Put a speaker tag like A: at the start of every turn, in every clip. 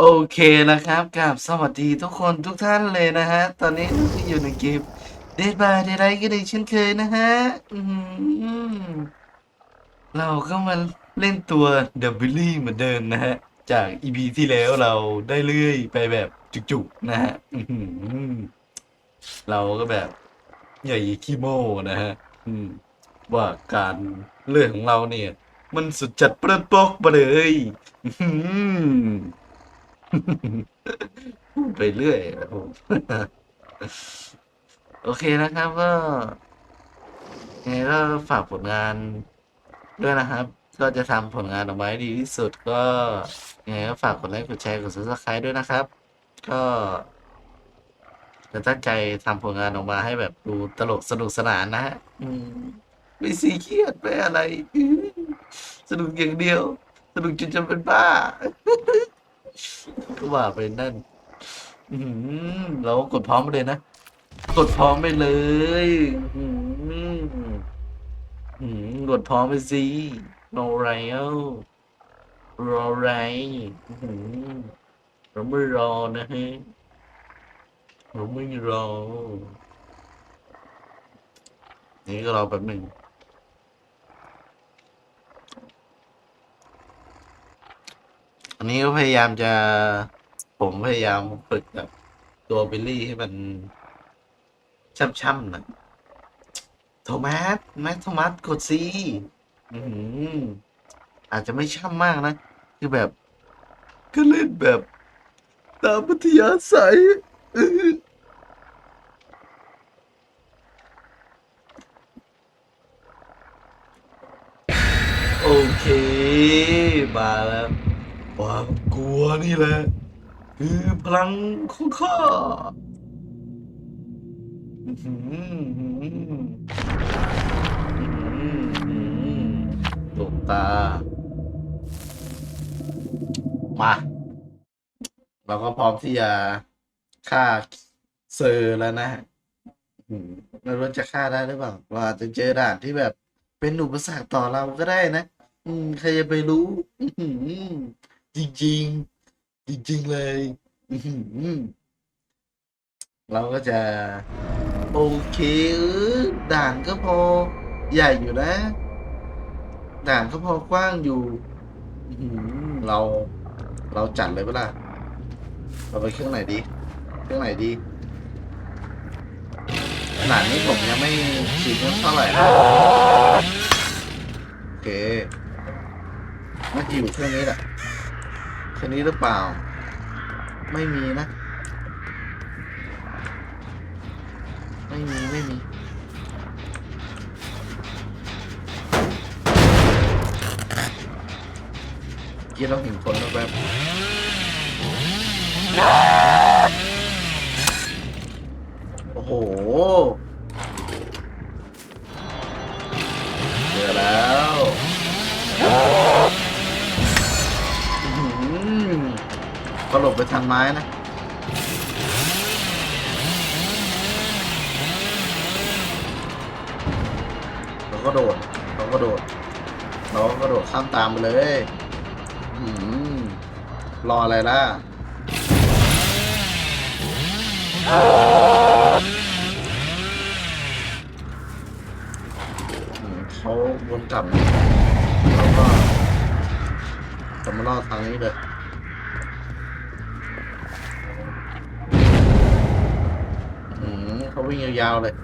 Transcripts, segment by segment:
A: โอเคนะครับกับสวัสดีทุกคนทุกท่านเลยนะฮะ ตอนนี้ที่อยู่ในเกม Dead by Daylight กันอีกเช่นเคยนะฮะเราก็มาเล่นตัว d บ b l y เหมือนเดิมนะฮะ จาก EP ที่แล้วเราได้เลื่อยไปแบบจุกๆนะฮะเราก็แบบใหญ่ขี้โม่นะฮะว่าการเลื่อยของเราเนี่ย มันสุดจัดเปรี้ยปอกมาเลย ไปเรื่อยครับโอเคนะครับก็ยังไงก็ฝากผลงานด้วยนะครับ ก็จะทำผลงานออกมาให้ดีที่สุดก็ยังไงก็ฝากกดไลค์กดแชร์กด subscribe ด้วยนะครับ ก็จะตั้งใจทำผลงานออกมาให้แบบดูตลกสนุกสนานนะฮะไม่ซีเครียดไม่อะไร สนุกอย่างเดียว สนุกจนจะเป็นบ้า ก็ว่าไปนั่นเรากดพร้อมไปเลยนะ กดพร้อมไปเลยกดพร้อมไปสิรอไรเอ้ารอไรเราไม่รอนะฮะเราไม่รอ นี่ก็รอแป๊บหนึ่ง อันนี้ก็พยายามจะผมพยายามฝึกแบบตัวบิลลี่ให้มันช่ำๆหน่อยโทมัสแม็กโทมัสกดซีอือหืออาจจะไม่ช่ำมากนะ คือแบบ ก็เล่นแบบ ตามพัทยาศัยโอเค มาแล้ว ความกลัวนี่แหละ คือพลังของข้าอื้อหืออื้อหืออื้อหือดวงตา มา เราก็พร้อมที่จะฆ่าเซอร์แล้วนะอืมไม่รู้จะฆ่าได้หรือเปล่าเราจะเจอด่านที่แบบเป็นอุปสรรคต่อเราก็ได้นะ อืม ใครจะไปรู้ อื จริง ๆ จริง ๆ เลย เราก็จะ โอเคเออด่านก็พอ ใหญ่อยู่นะ ด่านก็พอกว้างอยู่เรา เราจัดเลยเปล่าเราไปเครื่องไหนดี เครื่องไหนดีด่านนี้ผมยังไม่ชินเท่าไหร่นะโอเคน่าจะอยู่เครื่องนี้แหละ เครื่องนี้หรือเปล่า ไม่มีนะ ไม่มี ไม่มีเมื่อกี้เราเห็นคนแล้วแบบโอ้โห ก็หลบไปทางไม้นะเราก็โดดเราก็โดดเราก็โดดข้ามตามไปเลยรออะไรล่ะเขาวนกลับเราก็จะมาล่อทางนี้เลย วิ่งยาวๆเลย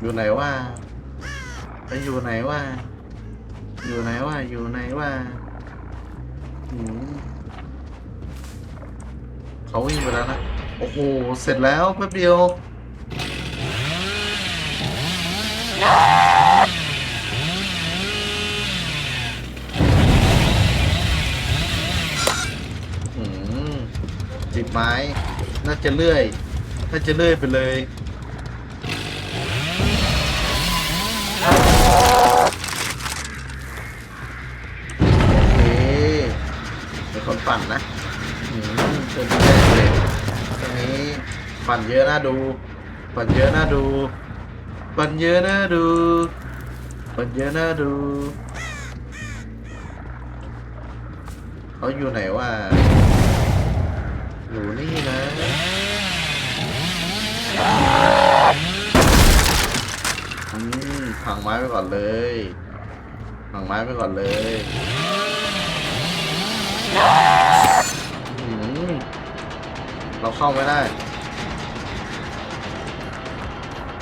A: อยู่ไหนว่าไปอยู่ไหนว่า อยู่ไหนว่า อยู่ไหนว่าเขาวิ่งไปแล้วนะ โอ้โห เสร็จแล้วแป๊บเดียว จิบไม้ น่าจะเลื่อย น่าจะเลื่อยไปเลย โอเคเป็นคนปั่นนะอืมเป็นแรกเลยตรงนี้ปั่นเยอะน่าดู ปั่นเยอะน่าดู ปั่นเยอะน่าดู ปั่นเยอะน่าดูเขาอยู่ไหนวะ หนูนี่นะอืมพังไม้ไปก่อนเลยพังไม้ไปก่อนเลยอืมเราเข้าไม่ได้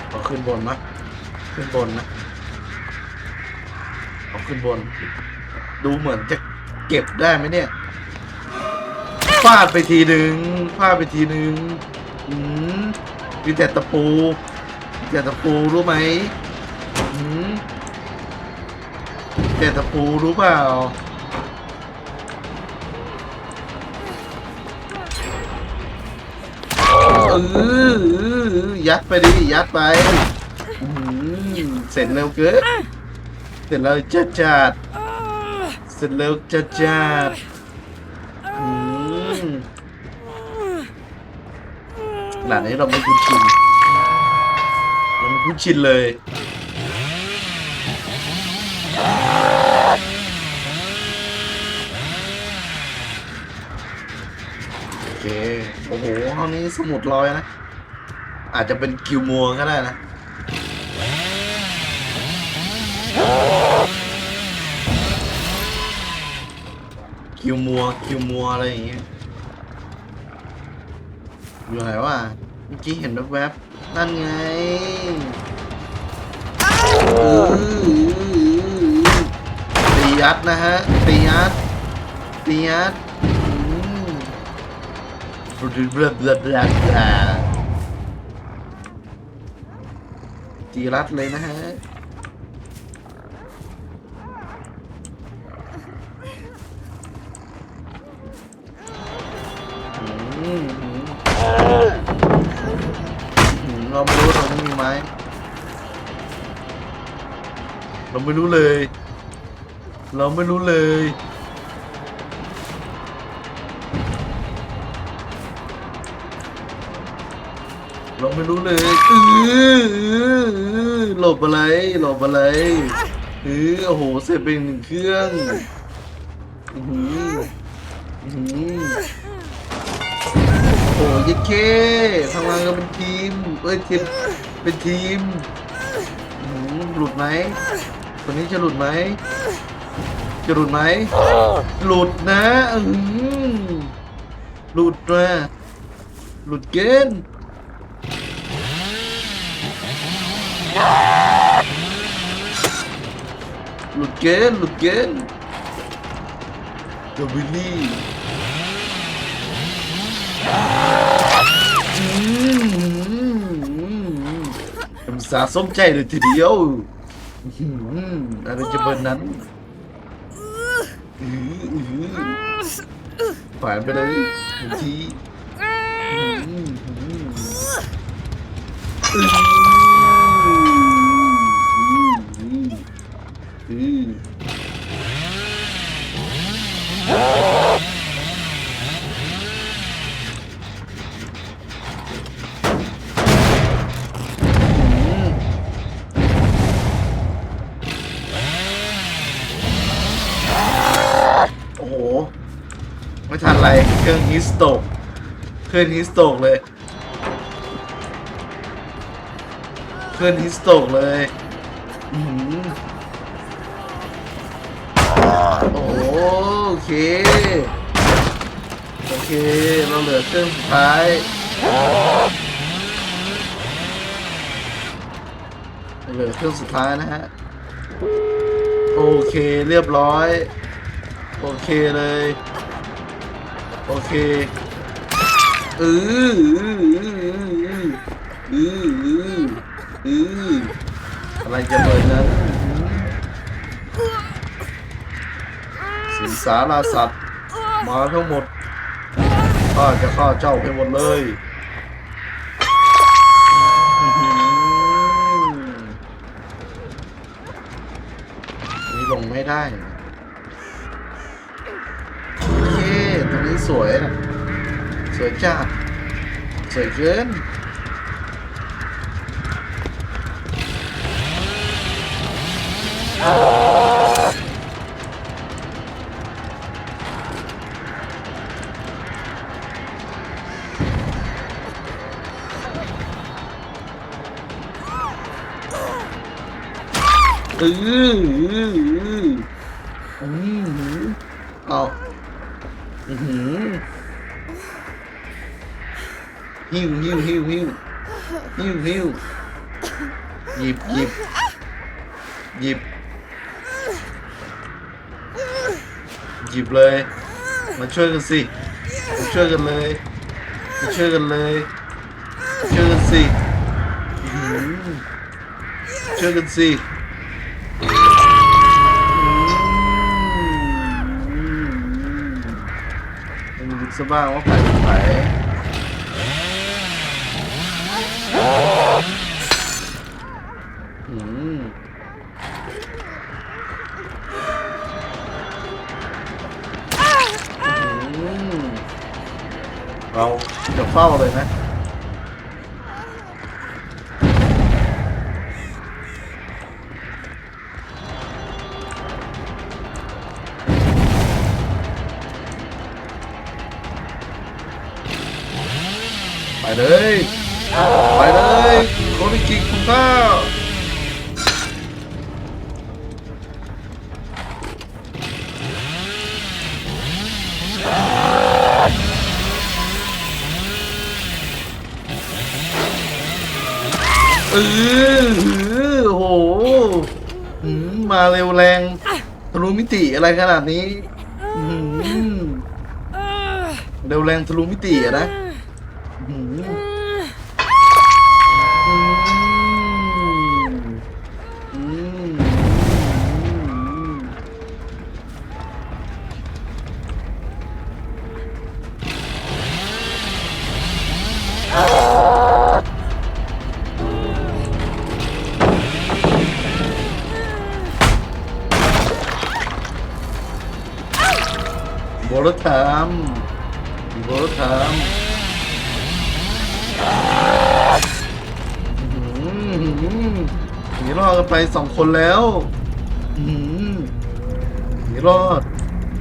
A: เราขึ้นบนนะขึ้นบนนะเอาขึ้นบน ดูเหมือนจะเก็บได้ไหมเนี่ย ฟาดไปทีหนึ่งฟาดไปทีหนึ่งอืมมีแต่ตะปูมีแต่ตะปูรู้ไหมอืมมีแต่ตะปูรู้เปล่าเออเอยัดไปดิยัดไปอื้อหือเสร็จเร็วเกินเสร็จแล้วจัดจัดเสร็จแล้วจัดจัด ขนาดนี้เราไม่คุ้นชินเราไม่คุ้นชินเลยโอเคโอ้โหห้องนี้สมุดลอยนะ อาจจะเป็นกิวมัวก็ได้นะคิวมัวคิวมัวอะไรอย่างเงี้ย อยู่ไหนวะเมื่อกี้เห็นแวบๆนั่นไงตียัดนะฮะตียัดตียัดบลาบลาบลาบลาบลาจีรัดเลยนะฮะ ไม่รู้เลย เราไม่รู้เลย เราไม่รู้เลยเออหลบอะไรหลบอะไรเออโอ้โหเสร็จเป็นหนึ่งเครื่องอือหือโอ้โหยัดเคทำงานกันเป็นทีม เอ้ยทีมเป็นทีมหลุดไหม คนนี้จะหลุดไหมจะหลุดไหมหลุดนะอือหือหลุดนะหลุดเกินหลุดเกณฑ์หลุดเกณฑ์กบิลลี่อืมทำสาสมใจเลยทีเดียว อืมอะไรจะเบิร์นนั้นอื้ออื้อผ่านไปเลยหนึ่งทีอืมอืมอื้ออืมโอ้ ไม่ทันไรเครื่องฮิสโตกเครื่องฮิสโตกเลยเครื่องฮิสโตกเลยโอ้โอเค โอเค เราเหลือเครื่องสุดท้ายเหลือเครื่องสุดท้ายนะฮะ โอเคเรียบร้อย โอเคเลย โอเคเออเออเออเออเอออะไรจะเบิดนั้นสิงสาราสัตว์มาทั้งหมดข้าจะฆ่าเจ้าให้หมดเลยนี่ลงไม่ได้ สวยนะสวยจัดสวยเกินอืออืออือ หิวหิวหิวหิวหิวหิวหยิบหยิบหยิบหยิบเลย มาช่วยกันสิ มาช่วยกันเลย มาช่วยกันเลยมาช่วยกันสิช่วยกันสิ ซะบ้างว่าใครเป็นใครอืมเราจะเฝ้าเลยไหม อะไรขนาดนี้อื้อหือเร็วแรงทะลุมิติอะนะ คนแล้วอื้อหือหนีรอด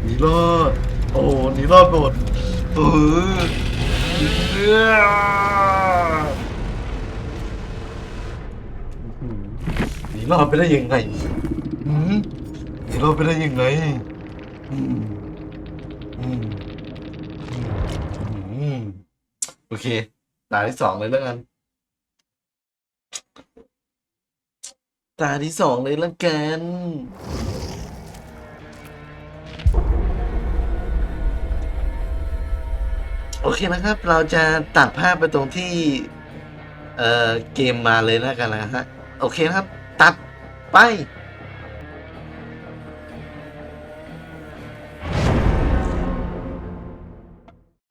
A: หนีรอด โอ้หนีรอดหมดเออเออหนีรอดไปได้ยังไงอืมหนีรอดไปได้ยังไงอืมอืมอืมโอเคตาที่สองเลยแล้วกัน ตาที่สองเลยละกัน โอเคนะครับ เราจะตัดภาพไปตรงที่ เอ่อ เกมมาเลยแล้วกันนะฮะ โอเคนะครับ ตัดไป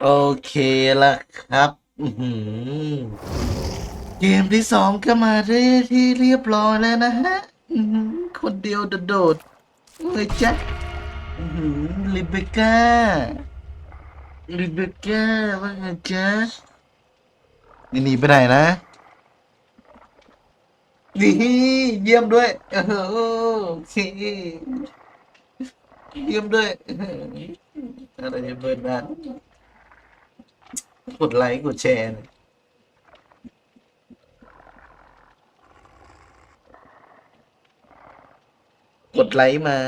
A: โอเคละครับ อื เกมที่สองก็มาได้ที่เรียบร้อยแล้วนะฮะอื้อหือคนเดียวโดดๆเลยจ๊ะอื้อหือลิเบก้าลิเบก้าว่าไงจ๊ะนี่หนีไปไหนนะ นี่เยี่ยมด้วยเออโอเคเยี่ยมด้วยอะไรจะเบิร์นนั้นกดไลค์กดแชร์หน่อ กดไลค์มา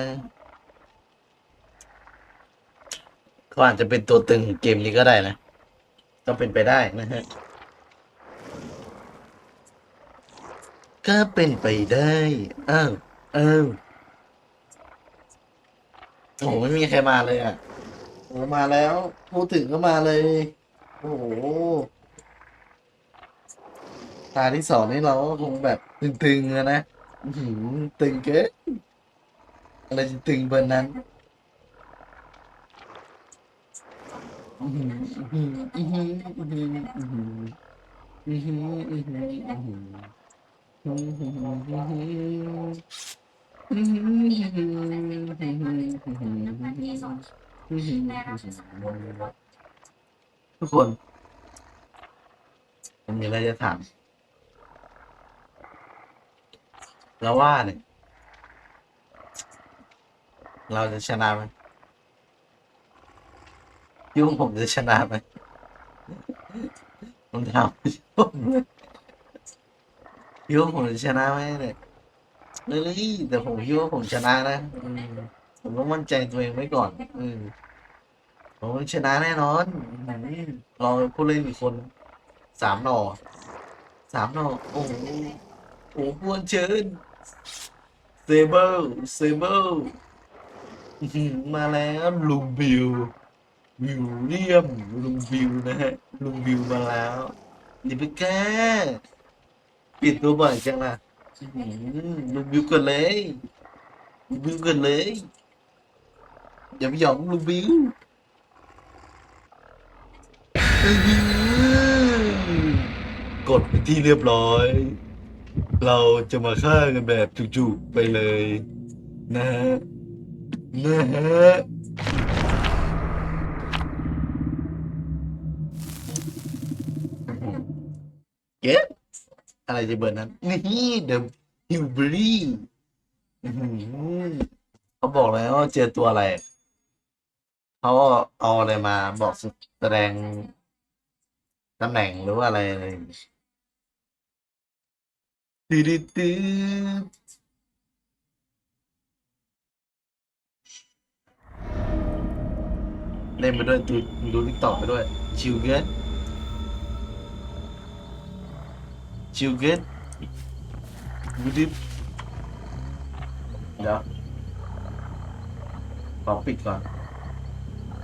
A: เขาอาจจะเป็นตัวตึงของเกมนี้ก็ได้นะ ก็เป็นไปได้นะฮะ ก็เป็นไปได้ อ้าวอ้าวโอ้โหไม่มีใครมาเลยอะโอ้มาแล้วพูดถึงก็มาเลย โอ้โหตาที่สองนี่เราก็คงแบบตึงๆอะนะตึงเกิน เราจะถึงเบอร์นั้นทุกคนมมีอะไรจะถามแล้วว่าเนี่ย เราจะชนะไหมยุ่งผมจะชนะไหมผมถามยุ่งผมจะชนะไหมเนี่ยเลยแต่ผมคิดว่าผมชนะนะผมต้องมั่นใจตัวเองไว้ก่อน อืมผมชนะแน่นอนเราผู้เล่นอีกคนสามหน่อสามหน่อโอ้โหโอ้โหพวนเชิญเซเบิลเซเบิล มาแล้วลุงบิววิวเลียมลุงบิวนะฮะลุงบิวมาแล้วอย่าไปแก้ปิดตัวบ่อยจังล่ะลุงบิวกันเลยลุงบิวกันเลยอย่าไปหยองลุงบิวกดไปที่เรียบร้อย เราจะมาฆ่ากันแบบจุกๆไปเลยนะฮะ นะฮะเก็บอะไรจะเบอร์นั้น นี่เดอะฮิวบรีเขาบอกแล้วว่าเจอตัวอะไร เขาเอาอะไรมาบอกแสดงตำแหน่งหรือว่าอะไรอะไรตื้อตื้อ เล่นไปด้วยดูดูทิกตอกไปด้วย ชิวเกินชิวเกินดูดิเดี๋ยวขอปิดก่อน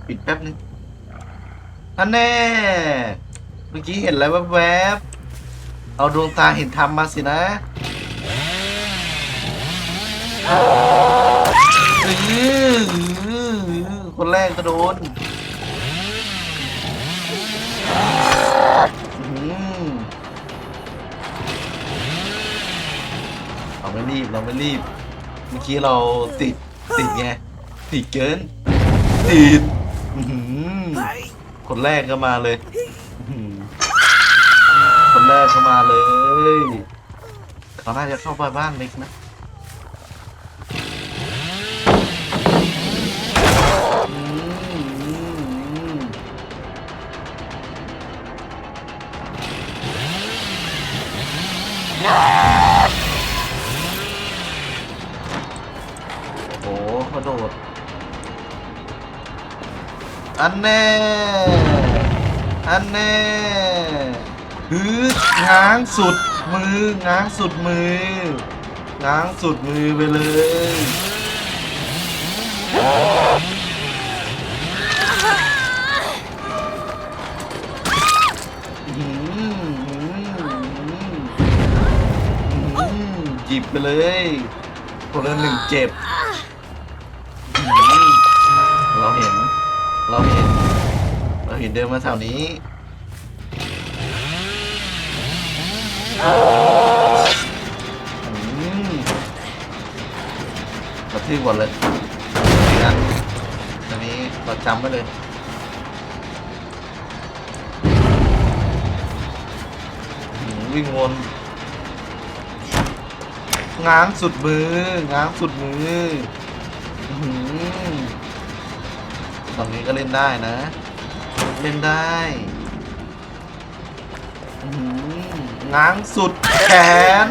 A: ปิดแป๊บนึงอันแน่ เมื่อกี้เห็นอะไรแวบๆเอาดวงตาเห็นธรรมมาสินะเออคนแรกก็โดน เราไม่รีบ เราไม่รีบ เมื่อกี้เราติด ติดไง ติดเกิน ติดคนแรกก็มาเลย คนแรกก็มาเลย เขาน่าจะเข้าไปบ้านเล็กนะ อันแน่อันแน่ฮือง้างสุดมือง้างสุดมือง้างสุดมือไปเลยจิบไปเลยคนละหนึ่งเจ็บ นเดินมาแถวนี้อืมกระทืบก่อนเลยงั้นตอนนี้เราจำไว้เลยหืมวิ่งวนง้างสุดมือง้างสุดมืออื้อหือตรงนี้ก็เล่นได้นะ เล่นได้อื้อหือง้างสุดแขน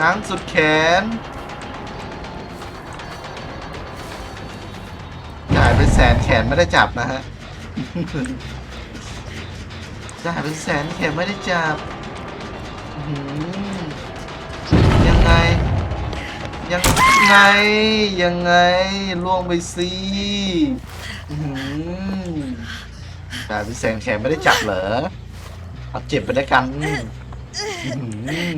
A: ง้างสุดแขนจ่ายเป็นแสนแขนไม่ได้จับนะฮะจ่ายเป็นแสนแขนไม่ได้จับอื้อหือยังไง ยังไง ยังไงล่วงไปสิอื้อหือ แต่พี่แสงแขนไม่ได้จับเหรอเอาเจ็บไปด้วยกันอื้อหือ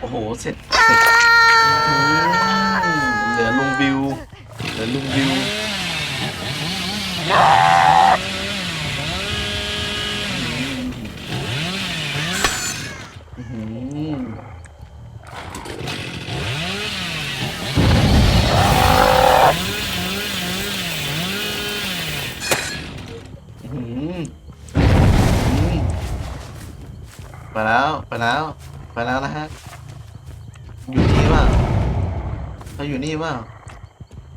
A: โอ้โห เสร็จเสร็จอื้อหือเหลือลุงบิว เหลือลุงบิว อื้อหืออื้อหืออื้อ ไปแล้ว ไปแล้ว ไปแล้วนะฮะ อยู่นี่เปล่าเขาอยู่นี่เปล่า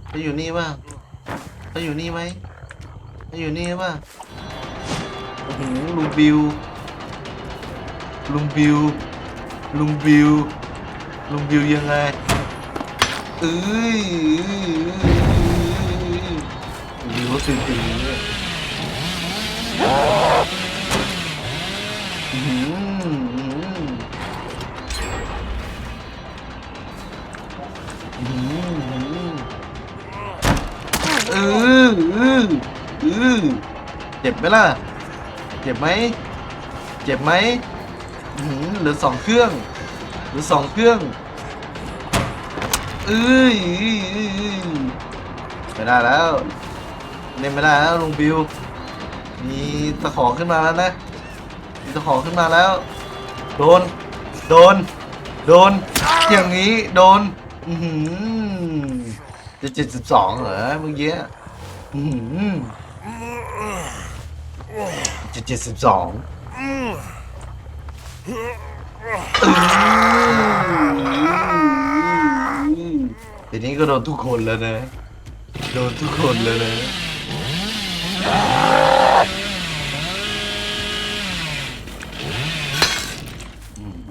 A: เขาอยู่นี่เปล่าเขาอยู่นี่ไหมเขาอยู่นี่เปล่าโอ้โหลูบิว ลุงบิว ลุงบิว ลุงบิวยังไงเอ้ยบิวก็ตื่นตื่นเนี่ยอื้อหือ ออเจ็บไหมล่ะ เจ็บไหม เจ็บไหมเหลือสองเครื่องเหลือสองเครื่องเอ้ยไม่ได้แล้วเล่นไม่ได้แล้วลุงบิว มีตะขอขึ้นมาแล้วนะ มีตะขอขึ้นมาแล้ว โดน โดน โดน อย่างนี้โดน อืจะเจ็ดสิบสองเหรอเมื่อกี้อื จะเจ็ดสิบสองทีนี้ก็โดนทุกคนแล้วนะ โดนทุกคนแล้วนะ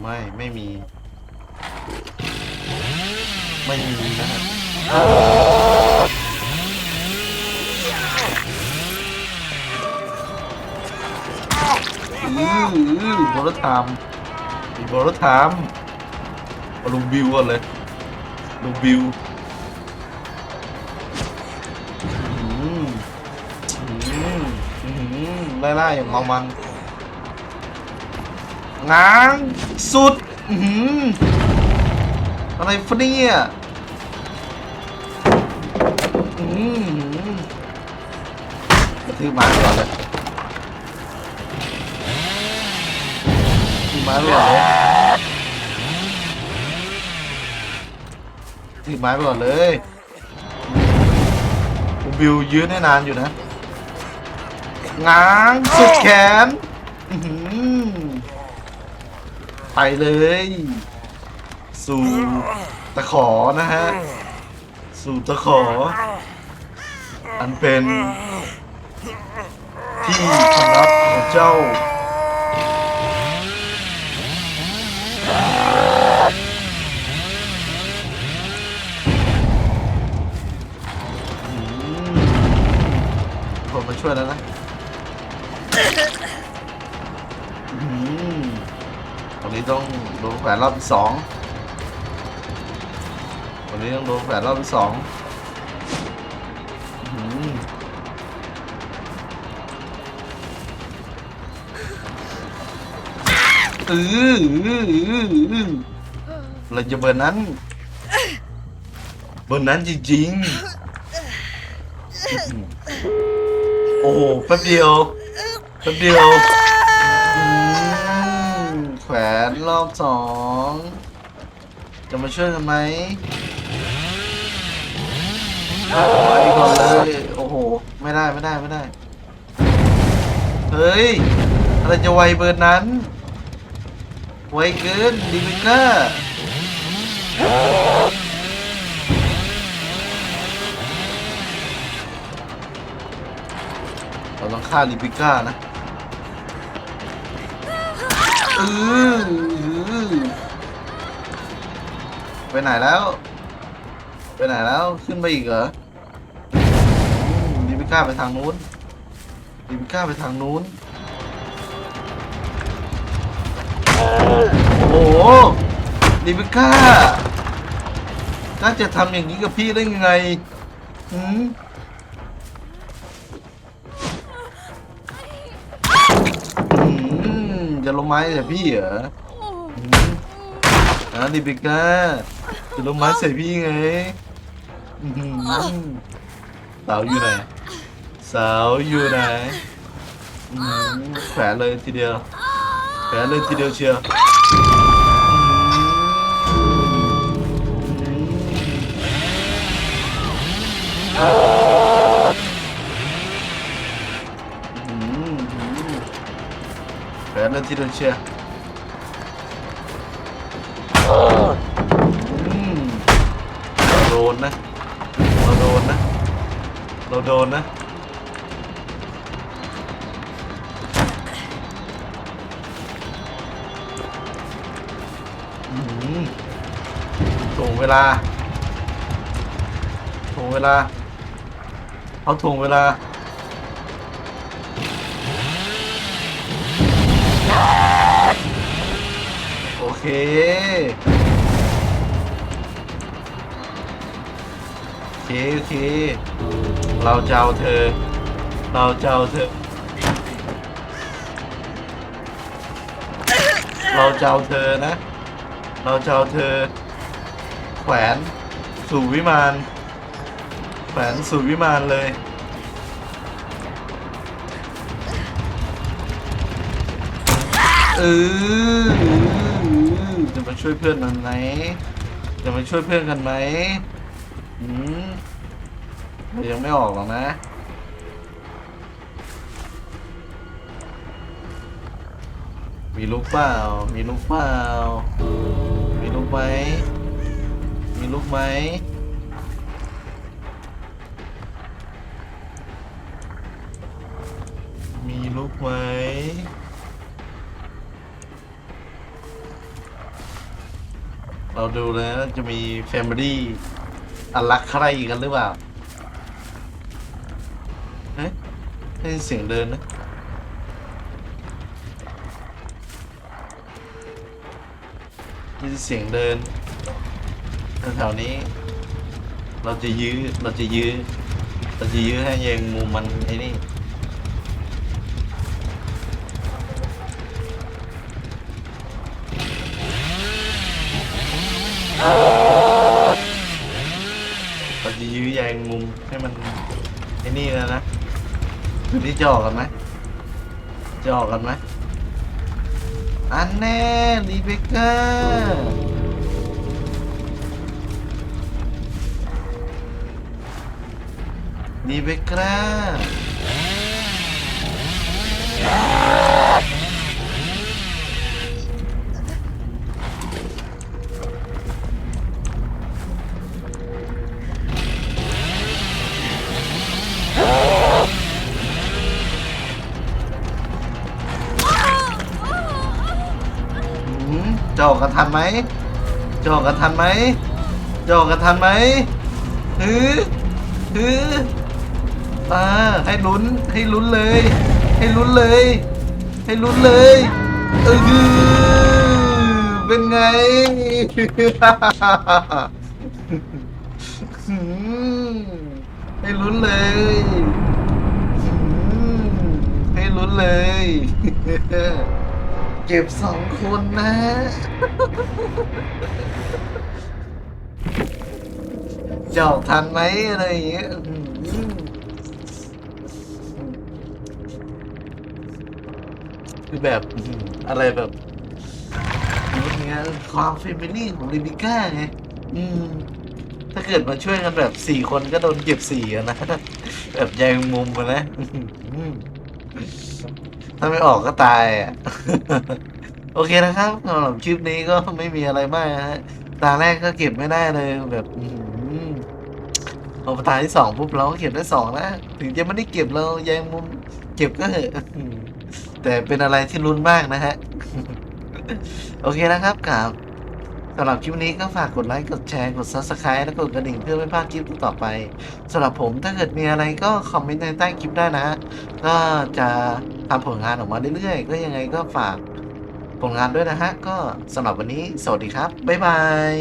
A: ไม่ ไม่มี ไม่มีนะฮะ อืออือบอลธรรมมีบอลธรรมเอาลุงบิวก่อนเลยลุงบิวอืมอืมอืมไล่ๆอย่างเมามันง้างสุดอื้อหือะไรฟะเนี่ยอื้อหือกระทืบไม้ไปก่อนเลย ม้ไปก่อนเลยกระทืบไม้ไปก่อนเลยผมบิวยืนให้นานอยู่นะง้างสุดแขนไปเลย สู่ตะขอนะฮะ สู่ตะขอ อันเป็น ที่พำนักของเจ้า มาช่วยแล้วนะอืมตอนนี้ต้องโดนแขวนรอบที่สองตอนนี้ต้องโดนแขวนรอบที่สองอื้อหือเออเออเออเออเราจะเบอร์นั้น เบอร์นั้นจริงๆ โอ้โหแป๊บเดียวแป๊บเดียวอืมแขวนรอบสองจะมาช่วยกันไหมไปก่อนเลยโอ้โห ไม่ได้ไม่ได้ไม่ได้ เฮ้ย อะไรจะไวเบอร์นั้น ไวเกินดีมิก้าเราต้อง ฆ่าลิปิก้านะเออเออไปไหนแล้ว ไปไหนแล้วขึ้นไปอีกเหรออืมดิบิก้าไปทางนู้นดิบิก้าไปทางนู้นโอ้โหดิบิก้าน่าจะทำอย่างนี้กับพี่ได้ยังไงหืม จะลงไม้ใส่พี่เหรออืมอะดิบิก้าจะลงไม้ใส่พี่ไงอื้อหือสาวอยู่ไหนสาวอยู่ไหนอื้อหือแขวนเลยทีเดียวแขวนเลยทีเดียวเชียวอื้อ แขวนเลยทีเดียวเชียวอืมเราโดนนะ เราโดนนะ เราโดนนะถ่วงเวลาถ่วงเวลาเขาถ่วงเวลา เค โอเค โอเค เราจะเอาเธอ เราจะเอาเธอ เราจะเอาเธอนะ เราจะเอาเธอ แขวนสู่วิมานแขวนสู่วิมานเลยเออ จะมาช่วยเพื่อนมันไหมจะมาช่วยเพื่อนกันไหมอืมยังไม่ออกหรอกนะมีลูกเปล่า มีลูกเปล่า มีลูกไหม มีลูกไหม มีลูกไหม เราดูแล้วจะมีแฟมิลี่อันรักใครกันหรือเปล่าเฮ้ยได้ยินเสียงเดินนะได้ยินเสียงเดินแถวๆนี้ เราจะยื้อ เราจะยื้อ เราจะยื้อให้ยังมุมมันไอ้นี่ เราจะยื้อแยงมุมให้มันไอ้นี่แล้วนะคืนนี้จะออกกันไหมจะออกกันไหมอันแน่รีเบคก้ารีเบคก้า จะออกกันทันไหมจะออกกันทันไหมจะออกกันทันไหมฮือฮืออ่าให้ลุ้นให้ลุ้นเลย ให้ลุ้นเลย ให้ลุ้นเลยเออเป็นไงให้ลุ้นเลยให้ลุ้นเลย เก็บสองคนนะ จะออกทันไหมอะไรอย่างเงี้ยอื้อหือคือแบบอื้อะไรแบบอย่างเงี้ยความเฟมิลี่ของลิบิก้าไงอืม ถ้าเกิดมาช่วยกันแบบสี่คนก็โดนเก็บสี่อะนะ แบบแยงมุมมานะอื้อหือถ้าไม่ออกก็ตายอะ โอเคนะครับสำหรับคลิปนี้ก็ไม่มีอะไรมากนะฮะตาแรกก็เก็บไม่ได้เลยแบบอื้อหือพอตาที่สองปุ๊บเราก็เก็บได้สองนะถึงจะไม่ได้เก็บเรายังมุมเก็บก็เหอะแต่เป็นอะไรที่ลุ้นมากนะฮะ โอเคนะครับกับสำหรับคลิปนี้ก็ฝากกดไลค์ กดแชร์ กด subscribe และกดกระดิ่งเพื่อไม่พลาดคลิปต่อไปสำหรับผมถ้าเกิดมีอะไรก็คอมเมนต์ในใต้คลิปได้นะ ก็จะทำผลงานออกมาเรื่อยๆ ก็ยังไงก็ฝาก ผลงานด้วยนะฮะ ก็สำหรับวันนี้ สวัสดีครับ บ๊ายบาย